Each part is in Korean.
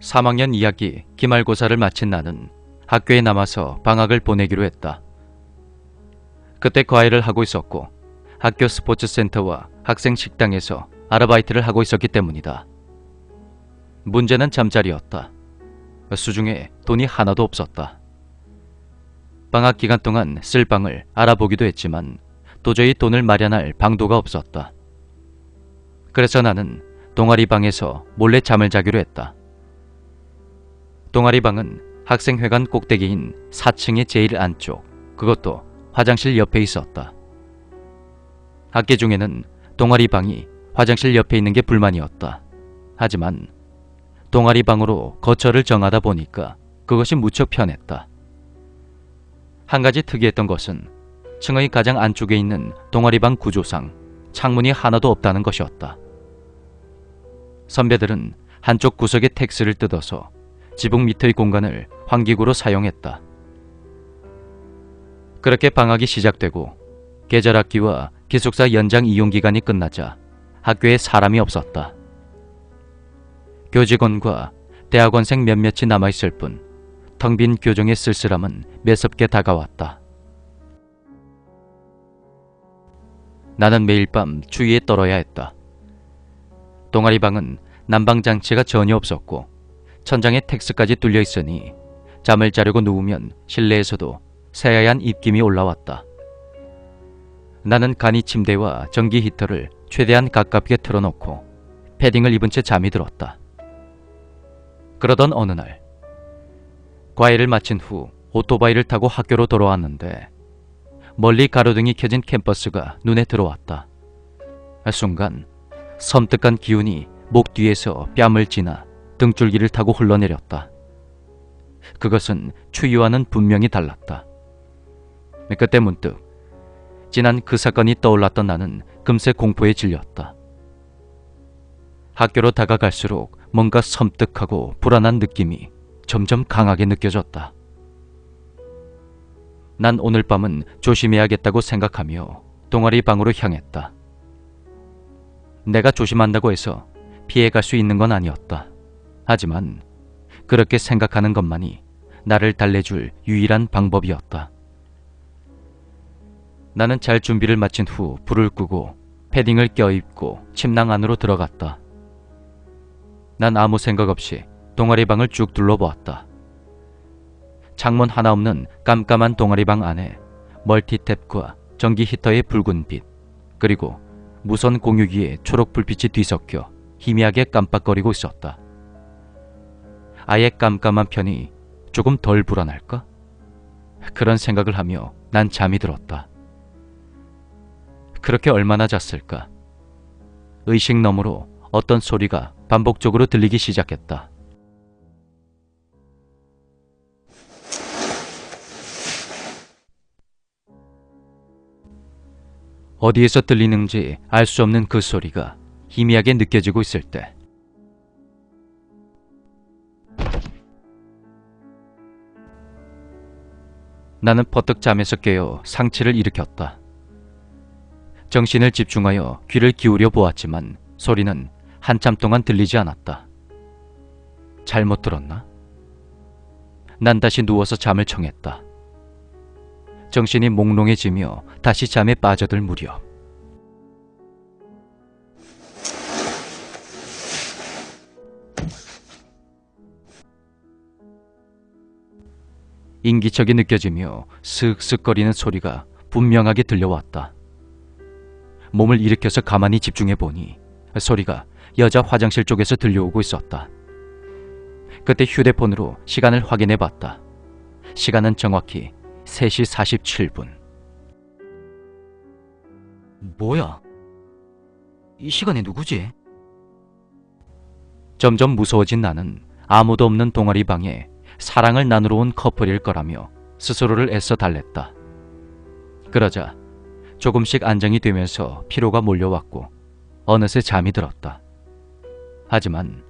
3학년 2학기 기말고사를 마친 나는 학교에 남아서 방학을 보내기로 했다. 그때 과외를 하고 있었고 학교 스포츠센터와 학생 식당에서 아르바이트를 하고 있었기 때문이다. 문제는 잠자리였다. 수중에 돈이 하나도 없었다. 방학 기간 동안 쓸 방을 알아보기도 했지만 도저히 돈을 마련할 방도가 없었다. 그래서 나는 동아리 방에서 몰래 잠을 자기로 했다. 동아리 방은 학생회관 꼭대기인 4층의 제일 안쪽, 그것도 화장실 옆에 있었다. 학기 중에는 동아리 방이 화장실 옆에 있는 게 불만이었다. 하지만 동아리 방으로 거처를 정하다 보니까 그것이 무척 편했다. 한 가지 특이했던 것은 층의 가장 안쪽에 있는 동아리 방 구조상 창문이 하나도 없다는 것이었다. 선배들은 한쪽 구석에 텍스를 뜯어서 지붕 밑의 공간을 환기구로 사용했다. 그렇게 방학이 시작되고 계절 학기와 기숙사 연장 이용 기간이 끝나자 학교에 사람이 없었다. 교직원과 대학원생 몇몇이 남아있을 뿐 텅 빈 교정의 쓸쓸함은 매섭게 다가왔다. 나는 매일 밤 주위에 떨어야 했다. 동아리 방은 난방 장치가 전혀 없었고 천장에 텍스까지 뚫려 있으니 잠을 자려고 누우면 실내에서도 새하얀 입김이 올라왔다. 나는 간이 침대와 전기 히터를 최대한 가깝게 틀어놓고 패딩을 입은 채 잠이 들었다. 그러던 어느 날 과외를 마친 후 오토바이를 타고 학교로 돌아왔는데 멀리 가로등이 켜진 캠퍼스가 눈에 들어왔다. 순간 섬뜩한 기운이 목 뒤에서 뺨을 지나 등줄기를 타고 흘러내렸다. 그것은 추위와는 분명히 달랐다. 그때 문득 지난 그 사건이 떠올랐던 나는 금세 공포에 질렸다. 학교로 다가갈수록 뭔가 섬뜩하고 불안한 느낌이 점점 강하게 느껴졌다. 난 오늘 밤은 조심해야겠다고 생각하며 동아리 방으로 향했다. 내가 조심한다고 해서 피해갈 수 있는 건 아니었다. 하지만 그렇게 생각하는 것만이 나를 달래줄 유일한 방법이었다. 나는 잘 준비를 마친 후 불을 끄고 패딩을 껴입고 침낭 안으로 들어갔다. 난 아무 생각 없이 동아리 방을 쭉 둘러보았다. 창문 하나 없는 깜깜한 동아리 방 안에 멀티탭과 전기 히터의 붉은 빛, 그리고 무선 공유기의 초록 불빛이 뒤섞여 희미하게 깜빡거리고 있었다. 아예 깜깜한 편이 조금 덜 불안할까? 그런 생각을 하며 난 잠이 들었다. 그렇게 얼마나 잤을까? 의식 너머로 어떤 소리가 반복적으로 들리기 시작했다. 어디에서 들리는지 알 수 없는 그 소리가 희미하게 느껴지고 있을 때 나는 퍼뜩 잠에서 깨어 상체를 일으켰다. 정신을 집중하여 귀를 기울여 보았지만 소리는 한참 동안 들리지 않았다. 잘못 들었나? 난 다시 누워서 잠을 청했다. 정신이 몽롱해지며 다시 잠에 빠져들 무렵 인기척이 느껴지며 슥슥거리는 소리가 분명하게 들려왔다. 몸을 일으켜서 가만히 집중해 보니 소리가 여자 화장실 쪽에서 들려오고 있었다. 그때 휴대폰으로 시간을 확인해 봤다. 시간은 정확히 3시 47분. 뭐야? 이 시간에 누구지? 점점 무서워진 나는 아무도 없는 동아리 방에 사랑을 나누러 온 커플일 거라며 스스로를 애써 달랬다. 그러자 조금씩 안정이 되면서 피로가 몰려왔고 어느새 잠이 들었다. 하지만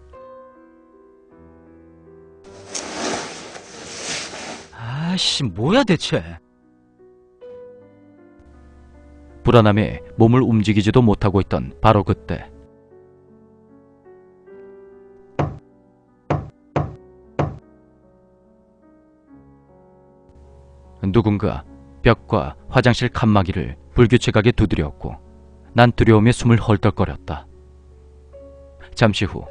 아씨, 뭐야 대체? 불안함에 몸을 움직이지도 못하고 있던 바로 그때 누군가 벽과 화장실 칸막이를 불규칙하게 두드렸고 난 두려움에 숨을 헐떡거렸다. 잠시 후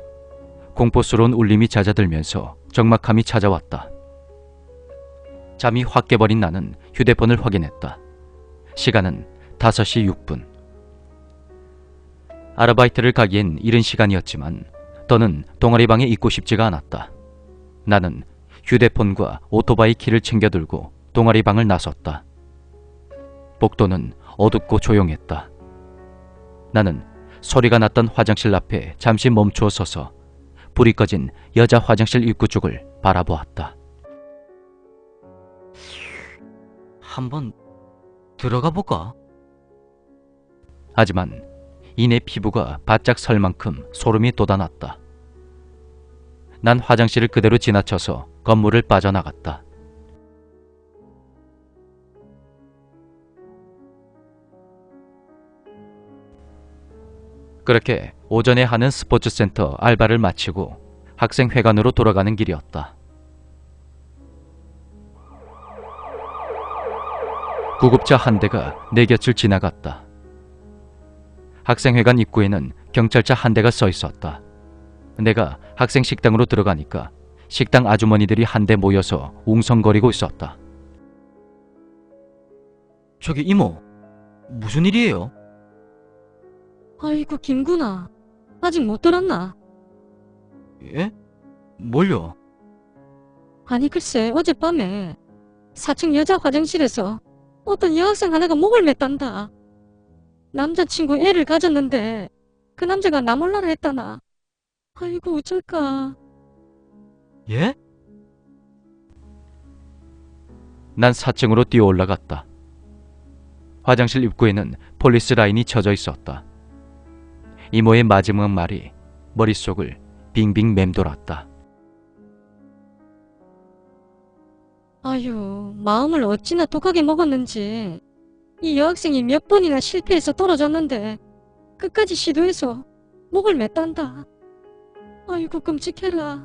공포스러운 울림이 잦아들면서 적막함이 찾아왔다. 잠이 확 깨버린 나는 휴대폰을 확인했다. 시간은 5시 6분. 아르바이트를 가기엔 이른 시간이었지만 더는 동아리방에 있고 싶지가 않았다. 나는 휴대폰과 오토바이 키를 챙겨들고 동아리 방을 나섰다. 복도는 어둡고 조용했다. 나는 소리가 났던 화장실 앞에 잠시 멈추어 서서 불이 꺼진 여자 화장실 입구 쪽을 바라보았다. 한번 들어가 볼까? 하지만 이내 피부가 바짝 설 만큼 소름이 돋아났다. 난 화장실을 그대로 지나쳐서 건물을 빠져나갔다. 그렇게 오전에 하는 스포츠센터 알바를 마치고 학생회관으로 돌아가는 길이었다. 구급차 한 대가 내 곁을 지나갔다. 학생회관 입구에는 경찰차 한 대가 서 있었다. 내가 학생 식당으로 들어가니까 식당 아주머니들이 한데 모여서 웅성거리고 있었다. 저기 이모, 무슨 일이에요? 아이고 김구나 아직 못 들었나? 예? 뭘요? 아니 글쎄 어젯밤에 4층 여자 화장실에서 어떤 여학생 하나가 목을 맸단다 남자친구 애를 가졌는데 그 남자가 나 몰라라 했다나 아이고 어쩔까 예? 난 4층으로 뛰어 올라갔다. 화장실 입구에는 폴리스 라인이 쳐져 있었다. 이모의 마지막 말이 머릿속을 빙빙 맴돌았다. 아유 마음을 어찌나 독하게 먹었는지. 이 여학생이 몇 번이나 실패해서 떨어졌는데 끝까지 시도해서 목을 맸단다. 아이고 끔찍해라